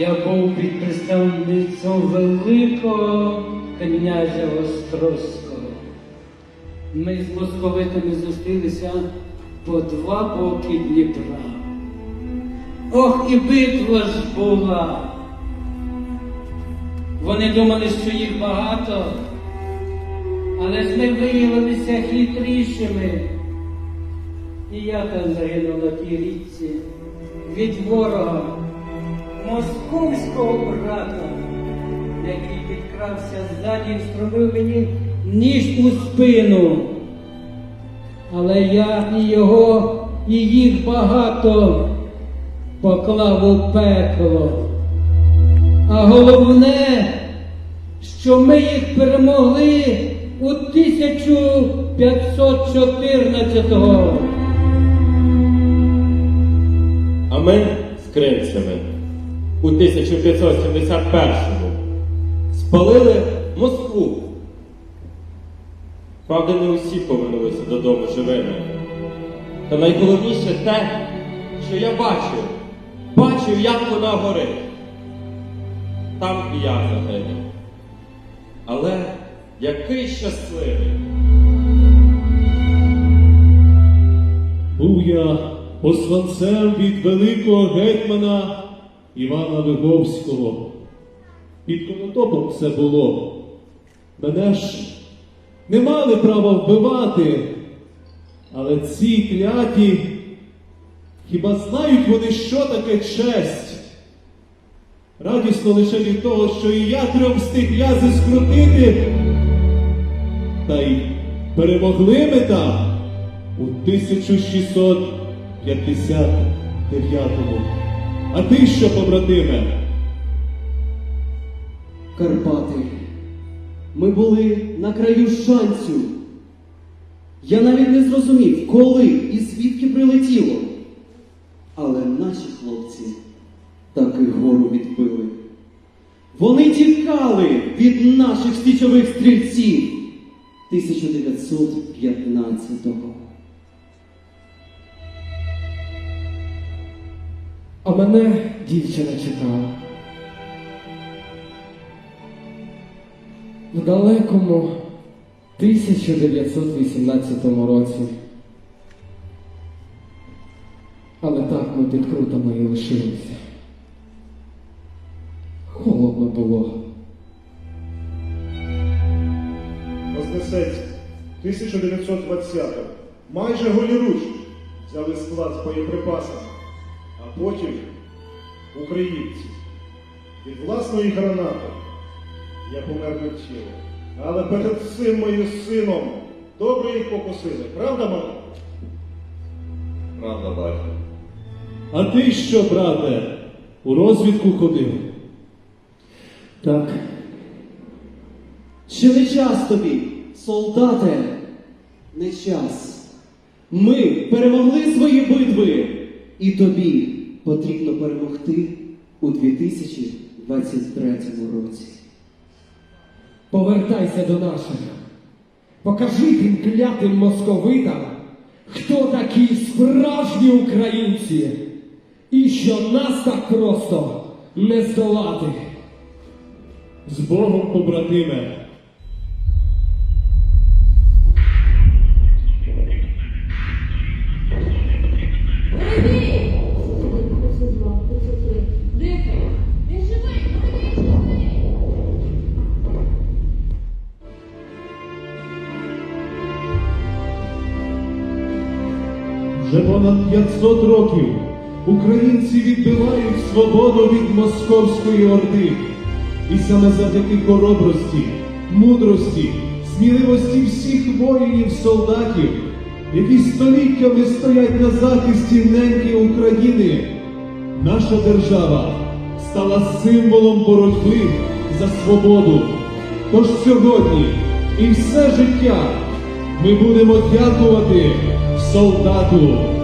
Я був під представництвом великого князя Острозького. Ми з московитами зустрілися по два боки Дніпра. Ох, і битва ж була. Вони думали, що їх багато, але ж ми виявилися хитрішими. І я там загинув на тій річці від ворога, московського брата, який підкрався ззаді і встромив мені ніж у спину. Але я і його, і їх багато поклав у пекло. А головне, що ми їх перемогли у 1514-го. А ми з кримцями у 1571-му спалили Москву. Правда, не усі повернулися додому живими. Та найголовніше те, що я бачив, бачив, як вона горить. Там і я загинув. Але який щасливий! Був я посланцем від великого гетьмана Івана Виговського. Під конотопом це було. Мене ж не мали права вбивати, але ці кляті, хіба знають вони, що таке честь? Радісно лише від того, що і я трьом встиг язи скрутити, та й перемогли ми там у 1659-му. А ти що, побратиме? Карпати. Ми були на краю шансу. Я навіть не зрозумів, коли і звідки прилетіло. Але наші хлопці таки гору відбили. Вони тікали від наших січових стрільців 1915-го. А мене дівчина читала. В далекому 1918 році. Але так ми під крутами і лишилися. Холодно було. Вознесеться 1920-го. Майже голіруч взяли склад з боєприпасами, потім українці. Від власної гранати я помер від тіла. Але перед цим моїм сином добре їх покусили. Правда, мама? Правда, батько. А ти що, брате, у розвідку ходив? Так. Ще не час тобі, солдате, не час. Ми перемогли свої битви, і тобі потрібно перемогти у 2023 році. Повертайся до наших. Покажи тим клятим московитам, хто такі справжні українці, і що нас так просто не здолати. З Богом, побратиме. Вже понад 500 років українці відбивають свободу від московської орди. І саме завдяки хоробрості, мудрості, сміливості всіх воїнів, солдатів, які століттями стоять на захисті неньки України, наша держава стала символом боротьби за свободу. Тож сьогодні і все життя ми будемо дякувати soldado.